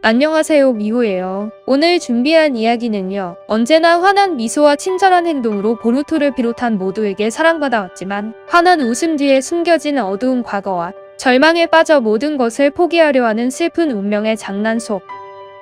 안녕하세요, 미호예요. 오늘 준비한 이야기는요. 언제나 환한 미소와 친절한 행동으로 보루토를 비롯한 모두에게 사랑받아왔지만 환한 웃음 뒤에 숨겨진 어두운 과거와 절망에 빠져 모든 것을 포기하려 하는 슬픈 운명의 장난 속.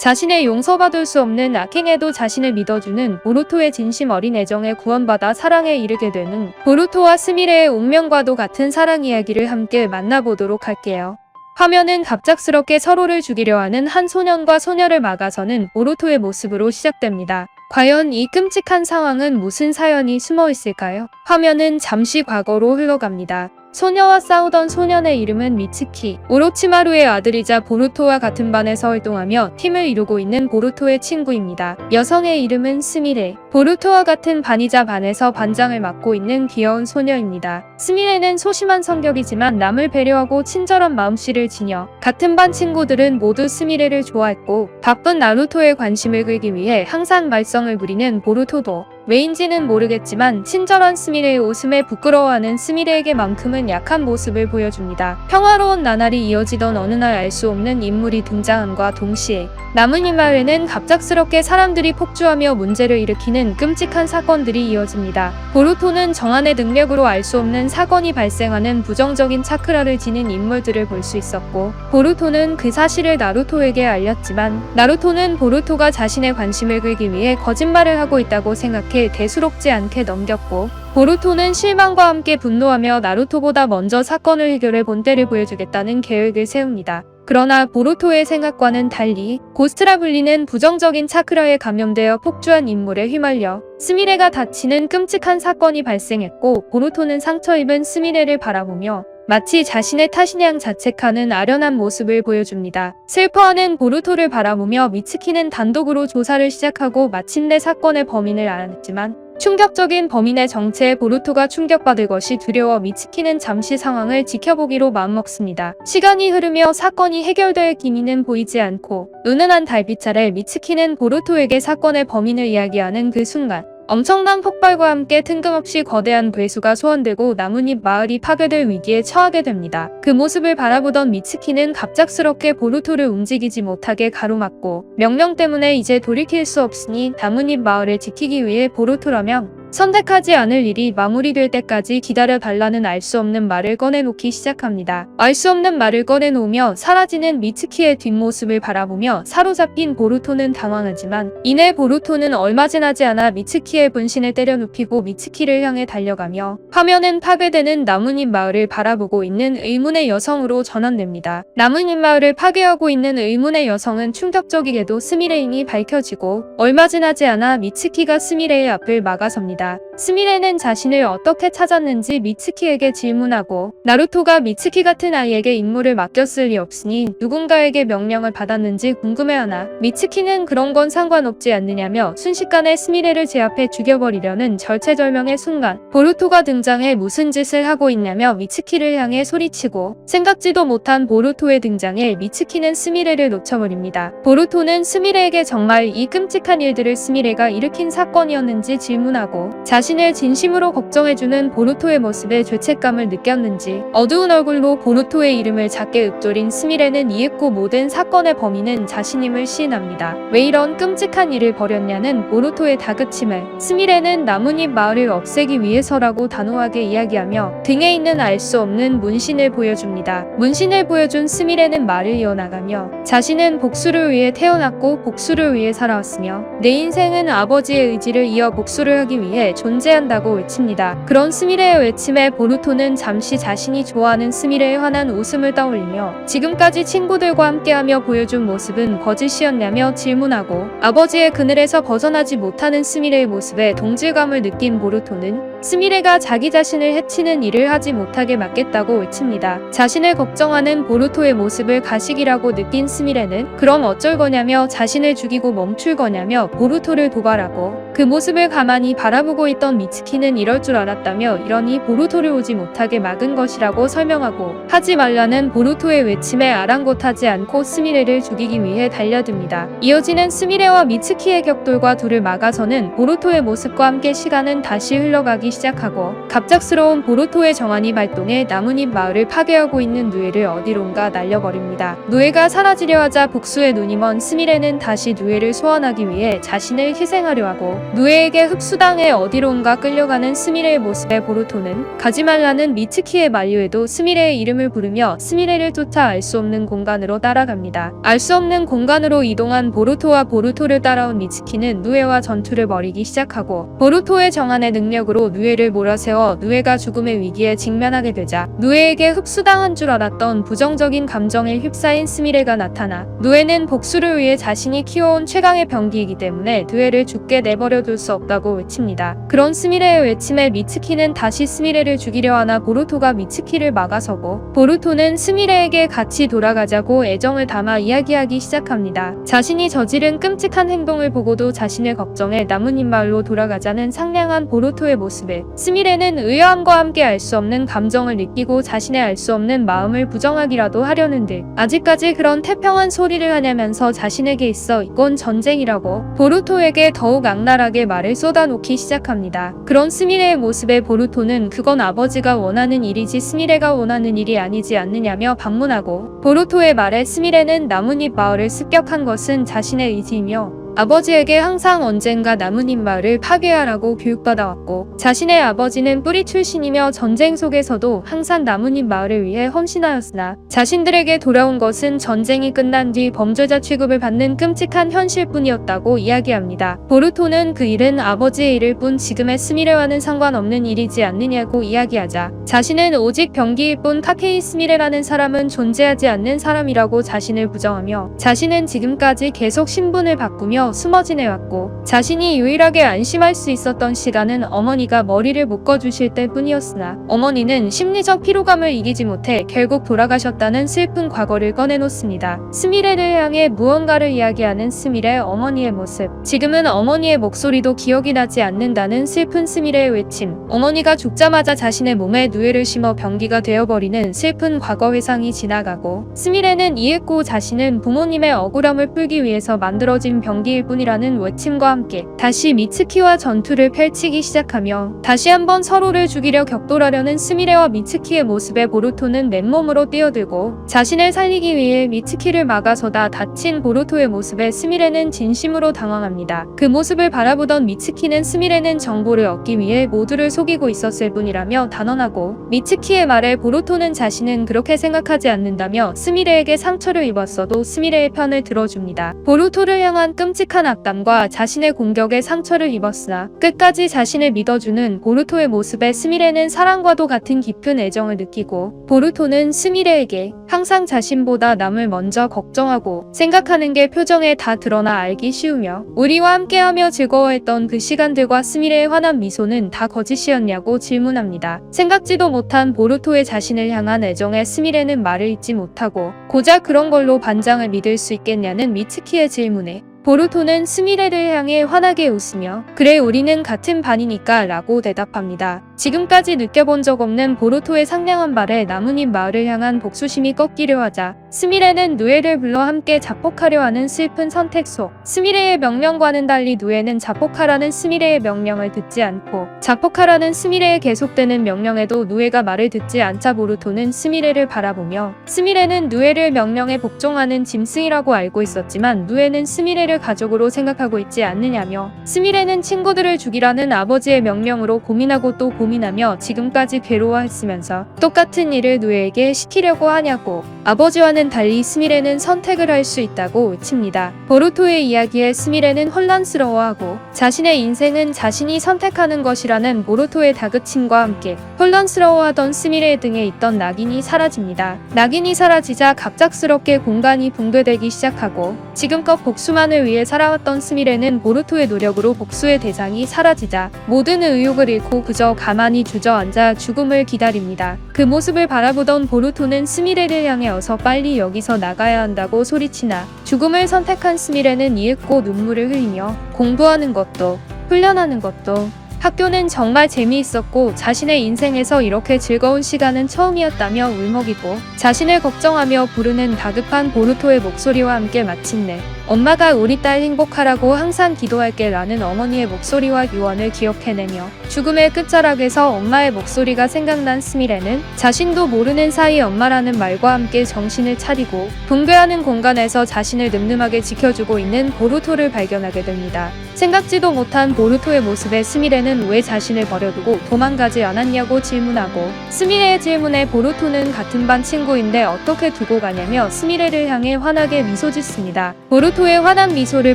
자신의 용서받을 수 없는 악행에도 자신을 믿어주는 보루토의 진심 어린 애정에 구원받아 사랑에 이르게 되는 보루토와 스미레의 운명과도 같은 사랑 이야기를 함께 만나보도록 할게요. 화면은 갑작스럽게 서로를 죽이려 하는 한 소년과 소녀를 막아서는 보루토의 모습으로 시작됩니다. 과연 이 끔찍한 상황은 무슨 사연이 숨어 있을까요? 화면은 잠시 과거로 흘러갑니다. 소녀와 싸우던 소년의 이름은 미츠키. 오로치마루의 아들이자 보루토와 같은 반에서 활동하며 팀을 이루고 있는 보루토의 친구입니다. 여성의 이름은 스미레. 보루토와 같은 반이자 반에서 반장을 맡고 있는 귀여운 소녀입니다. 스미레는 소심한 성격이지만 남을 배려하고 친절한 마음씨를 지녀 같은 반 친구들은 모두 스미레를 좋아했고 바쁜 나루토의 관심을 끌기 위해 항상 말썽을 부리는 보루토도 왜인지는 모르겠지만 친절한 스미레의 웃음에 부끄러워하는 스미레에게만큼은 약한 모습을 보여줍니다. 평화로운 나날이 이어지던 어느 날 알 수 없는 인물이 등장함과 동시에 남은 이 마을에는 갑작스럽게 사람들이 폭주하며 문제를 일으키는 끔찍한 사건들이 이어집니다. 보루토는 정한의 능력으로 알 수 없는 사건이 발생하는 부정적인 차크라를 지닌 인물들을 볼 수 있었고 보루토는 그 사실을 나루토에게 알렸지만 나루토는 보루토가 자신의 관심을 끌기 위해 거짓말을 하고 있다고 생각해 대수롭지 않게 넘겼고 보루토는 실망과 함께 분노하며 나루토보다 먼저 사건을 해결해 본때를 보여주겠다는 계획을 세웁니다. 그러나 보루토의 생각과는 달리 고스트라 불리는 부정적인 차크라에 감염되어 폭주한 인물에 휘말려 스미레가 다치는 끔찍한 사건이 발생했고 보루토는 상처 입은 스미레를 바라보며 마치 자신의 탓이냥 자책하는 아련한 모습을 보여줍니다. 슬퍼하는 보루토를 바라보며 미츠키는 단독으로 조사를 시작하고 마침내 사건의 범인을 알아냈지만 충격적인 범인의 정체에 보루토가 충격받을 것이 두려워 미츠키는 잠시 상황을 지켜보기로 마음먹습니다. 시간이 흐르며 사건이 해결될 기미는 보이지 않고 은은한 달빛 아래 미츠키는 보루토에게 사건의 범인을 이야기하는 그 순간 엄청난 폭발과 함께 뜬금없이 거대한 괴수가 소환되고 나뭇잎 마을이 파괴될 위기에 처하게 됩니다. 그 모습을 바라보던 미츠키는 갑작스럽게 보루토를 움직이지 못하게 가로막고 명령 때문에 이제 돌이킬 수 없으니 나뭇잎 마을을 지키기 위해 보루토라면 선택하지 않을 일이 마무리될 때까지 기다려 달라는 알 수 없는 말을 꺼내놓기 시작합니다. 알 수 없는 말을 꺼내놓으며 사라지는 미츠키의 뒷모습을 바라보며 사로잡힌 보루토는 당황하지만 이내 보루토는 얼마 지나지 않아 미츠키의 분신을 때려 눕히고 미츠키를 향해 달려가며 화면은 파괴되는 나뭇잎 마을을 바라보고 있는 의문의 여성으로 전환됩니다. 나뭇잎 마을을 파괴하고 있는 의문의 여성은 충격적이게도 스미레임이 밝혀지고 얼마 지나지 않아 미츠키가 스미레의 앞을 막아섭니다. 스미레는 자신을 어떻게 찾았는지 미츠키에게 질문하고 나루토가 미츠키 같은 아이에게 임무를 맡겼을 리 없으니 누군가에게 명령을 받았는지 궁금해하나 미츠키는 그런 건 상관없지 않느냐며 순식간에 스미레를 제압해 죽여버리려는 절체절명의 순간 보루토가 등장해 무슨 짓을 하고 있냐며 미츠키를 향해 소리치고 생각지도 못한 보루토의 등장에 미츠키는 스미레를 놓쳐버립니다. 보루토는 스미레에게 정말 이 끔찍한 일들을 스미레가 일으킨 사건이었는지 질문하고 자신을 진심으로 걱정해주는 보루토의 모습에 죄책감을 느꼈는지 어두운 얼굴로 보루토의 이름을 작게 읊조린 스미레는 이윽고 모든 사건의 범인은 자신임을 시인합니다. 왜 이런 끔찍한 일을 벌였냐는 보루토의 다그침을 스미레는 나뭇잎 마을을 없애기 위해서라고 단호하게 이야기하며 등에 있는 알 수 없는 문신을 보여줍니다. 문신을 보여준 스미레는 말을 이어나가며 자신은 복수를 위해 태어났고 복수를 위해 살아왔으며 내 인생은 아버지의 의지를 이어 복수를 하기 위해 존재한다고 외칩니다. 그런 스미레의 외침에 보루토는 잠시 자신이 좋아하는 스미레에 환한 웃음을 떠올리며 지금까지 친구들과 함께하며 보여준 모습은 거짓이었냐며 질문하고 아버지의 그늘에서 벗어나지 못하는 스미레의 모습에 동질감을 느낀 보루토는 스미레가 자기 자신을 해치는 일을 하지 못하게 막겠다고 외칩니다. 자신을 걱정하는 보루토의 모습을 가식이라고 느낀 스미레는 그럼 어쩔 거냐며 자신을 죽이고 멈출 거냐며 보루토를 도발하고 그 모습을 가만히 바라보고 있던 미츠키는 이럴 줄 알았다며 이러니 보루토를 오지 못하게 막은 것이라고 설명하고 하지 말라는 보루토의 외침에 아랑곳하지 않고 스미레를 죽이기 위해 달려듭니다. 이어지는 스미레와 미츠키의 격돌과 둘을 막아서는 보루토의 모습과 함께 시간은 다시 흘러가기 시작하고 갑작스러운 보루토의 정한이 발동해 나뭇잎 마을을 파괴하고 있는 누에를 어디론가 날려버립니다. 누에가 사라지려 하자 복수의 먼 스미레는 다시 누에를 소환하기 위해 자신을 희생하려 하고 누에에게 흡수당해 어디론가 끌려가는 스미레의 모습에 보루토는 가지 말라는 미츠키의 만류에도 스미레의 이름을 부르며 스미레를 쫓아 알 수 없는 공간으로 따라갑니다. 알 수 없는 공간으로 이동한 보루토와 보루토를 따라온 미츠키는 누에와 전투를 벌이기 시작하고 보루토의 정한의 능력으로 누에를 몰아세워 누에가 죽음의 위기에 직면하게 되자 누에에게 흡수당한 줄 알았던 부정적인 감정에 휩싸인 스미레가 나타나 누에는 복수를 위해 자신이 키워온 최강의 병기이기 때문에 누에를 죽게 내버려 둘 수 없다고 외칩니다. 그런 스미레의 외침에 미츠키는 다시 스미레를 죽이려 하나 보루토가 미츠키를 막아서고 보루토는 스미레에게 같이 돌아가자고 애정을 담아 이야기하기 시작합니다. 자신이 저지른 끔찍한 행동을 보고도 자신을 걱정해 나뭇잎 마을로 돌아가자는 상냥한 보루토의 모습 에 스미레는 의아함과 함께 알 수 없는 감정을 느끼고 자신의 알 수 없는 마음을 부정하기라도 하려는 듯 아직까지 그런 태평한 소리를 하냐면서 자신에게 있어 이건 전쟁이라고 보루토에게 더욱 악랄하게 말을 쏟아놓기 시작합니다. 그런 스미레의 모습에 보루토는 그건 아버지가 원하는 일이지 스미레가 원하는 일이 아니지 않느냐며 반문하고 보루토의 말에 스미레는 나뭇잎 마을을 습격한 것은 자신의 의지이며 아버지에게 항상 언젠가 나뭇잎 마을을 파괴하라고 교육받아왔고 자신의 아버지는 뿌리 출신이며 전쟁 속에서도 항상 나뭇잎 마을을 위해 헌신하였으나 자신들에게 돌아온 것은 전쟁이 끝난 뒤 범죄자 취급을 받는 끔찍한 현실뿐이었다고 이야기합니다. 보르토는 그 일은 아버지의 일일 뿐 지금의 스미레와는 상관없는 일이지 않느냐고 이야기하자 자신은 오직 병기일 뿐 카케이 스미레라는 사람은 존재하지 않는 사람이라고 자신을 부정하며 자신은 지금까지 계속 신분을 바꾸며 숨어 지내왔고 자신이 유일하게 안심할 수 있었던 시간은 어머니가 머리를 묶어주실 때뿐이었으나 어머니는 심리적 피로감을 이기지 못해 결국 돌아가셨다는 슬픈 과거를 꺼내놓습니다. 스미레를 향해 무언가를 이야기하는 스미레 어머니의 모습 지금은 어머니의 목소리도 기억이 나지 않는다는 슬픈 스미레의 외침 어머니가 죽자마자 자신의 몸에 누에를 심어 병기가 되어버리는 슬픈 과거 회상이 지나가고 스미레는 이윽고 자신은 부모님의 억울함을 풀기 위해서 만들어진 병기 일 뿐이라는 외침과 함께 다시 미츠키와 전투를 펼치기 시작하며 다시 한번 서로를 죽이려 격돌하려는 스미레와 미츠키의 모습에 보루토는 맨몸으로 뛰어들고 자신을 살리기 위해 미츠키를 막아서다 다친 보루토의 모습에 스미레는 진심으로 당황합니다. 그 모습을 바라보던 미츠키는 스미레는 정보를 얻기 위해 모두를 속이고 있었을 뿐이라며 단언하고 미츠키의 말에 보루토는 자신은 그렇게 생각하지 않는다며 스미레에게 상처를 입었어도 스미레의 편을 들어줍니다. 보루토를 향한 끔찍 한 악담과 자신의 공격에 상처를 입었으나 끝까지 자신을 믿어주는 보루토의 모습에 스미레는 사랑과도 같은 깊은 애정을 느끼고 보루토는 스미레에게 항상 자신보다 남을 먼저 걱정하고 생각하는 게 표정에 다 드러나 알기 쉬우며 우리와 함께하며 즐거워했던 그 시간들과 스미레의 환한 미소는 다 거짓이었냐고 질문합니다. 생각지도 못한 보루토의 자신을 향한 애정에 스미레는 말을 잇지 못하고 고작 그런 걸로 반장을 믿을 수 있겠냐는 미츠키의 질문에 보루토는 스미레를 향해 환하게 웃으며 그래 우리는 같은 반이니까 라고 대답합니다. 지금까지 느껴본 적 없는 보루토의 상냥한 말에 나뭇잎 마을을 향한 복수심이 꺾이려 하자 스미레는 누에를 불러 함께 자폭하려 하는 슬픈 선택 속 스미레의 명령과는 달리 누에는 자폭하라는 스미레의 명령을 듣지 않고 자폭하라는 스미레의 계속되는 명령에도 누에가 말을 듣지 않자 보루토는 스미레를 바라보며 스미레는 누에를 명령에 복종하는 짐승이라고 알고 있었지만 누에는 스미레를 가족으로 생각하고 있지 않느냐며 스미레는 친구들을 죽이라는 아버지의 명령으로 고민하고 또 고민하며 지금까지 괴로워했으면서 똑같은 일을 누에에게 시키려고 하냐고 아버지와는 달리 스미레는 선택을 할 수 있다고 외칩니다. 보루토의 이야기에 스미레는 혼란스러워하고 자신의 인생은 자신이 선택하는 것이라는 보루토의 다그침과 함께 혼란스러워하던 스미레 등에 있던 낙인이 사라집니다. 낙인이 사라지자 갑작스럽게 공간이 붕괴되기 시작하고 지금껏 복수만을 위해 살아왔던 스미레는 보루토의 노력으로 복수의 대상이 사라지자 모든 의욕을 잃고 그저 가만히 주저앉아 죽음을 기다립니다. 그 모습을 바라보던 보루토는 스미레를 향해 어서 빨리 여기서 나가야 한다고 소리치나 죽음을 선택한 스미레는 이윽고 눈물을 흘리며 공부하는 것도 훈련하는 것도 학교는 정말 재미있었고 자신의 인생에서 이렇게 즐거운 시간은 처음이었다며 울먹이고 자신을 걱정하며 부르는 다급한 보루토의 목소리와 함께 마침내 엄마가 우리 딸 행복하라고 항상 기도할게 라는 어머니의 목소리와 유언을 기억해내며 죽음의 끝자락에서 엄마의 목소리가 생각난 스미레는 자신도 모르는 사이 엄마라는 말과 함께 정신을 차리고 붕괴하는 공간에서 자신을 늠름하게 지켜주고 있는 보루토를 발견하게 됩니다. 생각지도 못한 보루토의 모습에 스미레는 왜 자신을 버려두고 도망가지 않았냐고 질문하고 스미레의 질문에 보루토는 같은 반 친구인데 어떻게 두고 가냐며 스미레를 향해 환하게 미소 짓습니다. 보루 토의 환한 미소를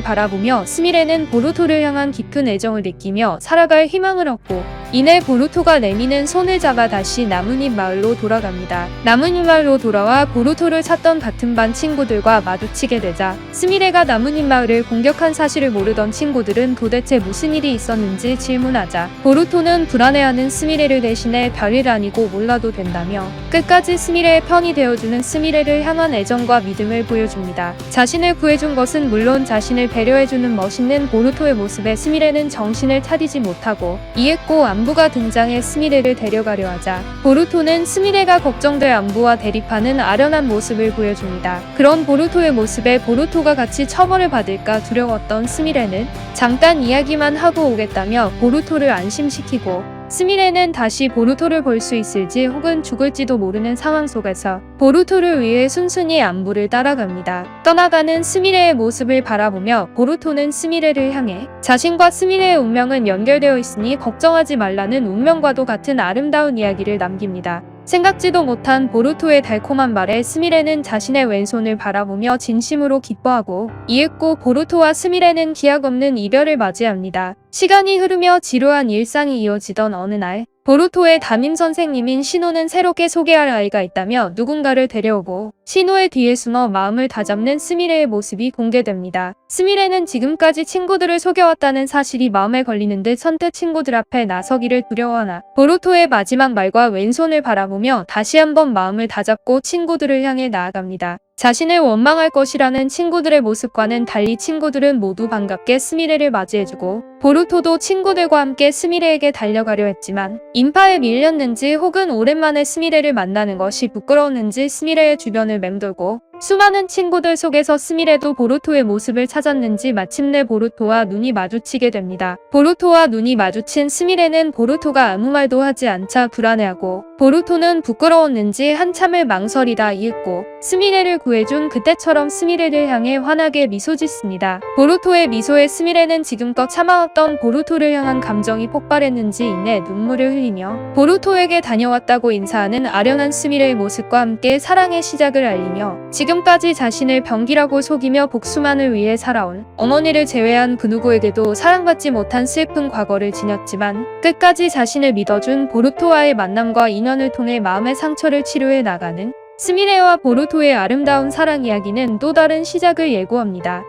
바라보며 스미레는 보루토를 향한 깊은 애정을 느끼며 살아갈 희망을 얻고 이내 보루토가 내미는 손을 잡아 다시 나뭇잎 마을로 돌아갑니다. 나뭇잎 마을로 돌아와 보루토를 찾던 같은 반 친구들과 마주치게 되자 스미레가 나뭇잎 마을을 공격한 사실을 모르던 친구들은 도대체 무슨 일이 있었는지 질문하자 보루토는 불안해하는 스미레를 대신해 별일 아니고 몰라도 된다며 끝까지 스미레의 편이 되어주는 스미레를 향한 애정과 믿음을 보여줍니다. 자신을 구해준 것은 물론 자신을 배려해주는 멋있는 보루토의 모습에 스미레는 정신을 차리지 못하고 이윽고 안부가 등장해 스미레를 데려가려 하자 보루토는 스미레가 걱정될 안부와 대립하는 아련한 모습을 보여줍니다. 그런 보루토의 모습에 보루토가 같이 처벌을 받을까 두려웠던 스미레는 잠깐 이야기만 하고 오겠다며 보루토를 안심시키고 스미레는 다시 보루토를 볼 수 있을지 혹은 죽을지도 모르는 상황 속에서 보루토를 위해 순순히 안부를 따라갑니다. 떠나가는 스미레의 모습을 바라보며 보루토는 스미레를 향해 자신과 스미레의 운명은 연결되어 있으니 걱정하지 말라는 운명과도 같은 아름다운 이야기를 남깁니다. 생각지도 못한 보루토의 달콤한 말에 스미레는 자신의 왼손을 바라보며 진심으로 기뻐하고 이윽고 보루토와 스미레는 기약 없는 이별을 맞이합니다. 시간이 흐르며 지루한 일상이 이어지던 어느 날 보루토의 담임 선생님인 신호는 새롭게 소개할 아이가 있다며 누군가를 데려오고 신호의 뒤에 숨어 마음을 다잡는 스미레의 모습이 공개됩니다. 스미레는 지금까지 친구들을 속여왔다는 사실이 마음에 걸리는 듯 선뜻 친구들 앞에 나서기를 두려워하나 보루토의 마지막 말과 왼손을 바라보며 다시 한번 마음을 다잡고 친구들을 향해 나아갑니다. 자신을 원망할 것이라는 친구들의 모습과는 달리 친구들은 모두 반갑게 스미레를 맞이해주고 보루토도 친구들과 함께 스미레에게 달려가려 했지만 인파에 밀렸는지 혹은 오랜만에 스미레를 만나는 것이 부끄러웠는지 스미레의 주변을 맴돌고 수많은 친구들 속에서 스미레도 보루토의 모습을 찾았는지 마침내 보루토와 눈이 마주치게 됩니다. 보루토와 눈이 마주친 스미레는 보루토가 아무 말도 하지 않자 불안해하고 보루토는 부끄러웠는지 한참을 망설이다 이윽고 스미레를 구해준 그때처럼 스미레를 향해 환하게 미소 짓습니다. 보루토의 미소에 스미레는 지금껏 참아왔던 보루토를 향한 감정이 폭발했는지 이내 눈물을 흘리며 보루토에게 다녀왔다고 인사하는 아련한 스미레의 모습과 함께 사랑의 시작을 알리며 지금 까지 자신을 병기라고 속이며 복수만을 위해 살아온 어머니를 제외한 그 누구에게도 사랑받지 못한 슬픈 과거를 지녔지만 끝까지 자신을 믿어준 보루토와의 만남과 인연을 통해 마음의 상처를 치료해 나가는 스미레와 보루토의 아름다운 사랑 이야기는 또 다른 시작을 예고합니다.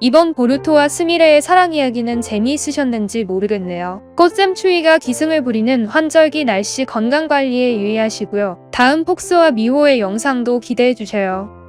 이번 보루토와 스미레의 사랑 이야기는 재미있으셨는지 모르겠네요. 꽃샘 추위가 기승을 부리는 환절기 날씨 건강 관리에 유의하시고요. 다음 폭스와 미호의 영상도 기대해 주세요.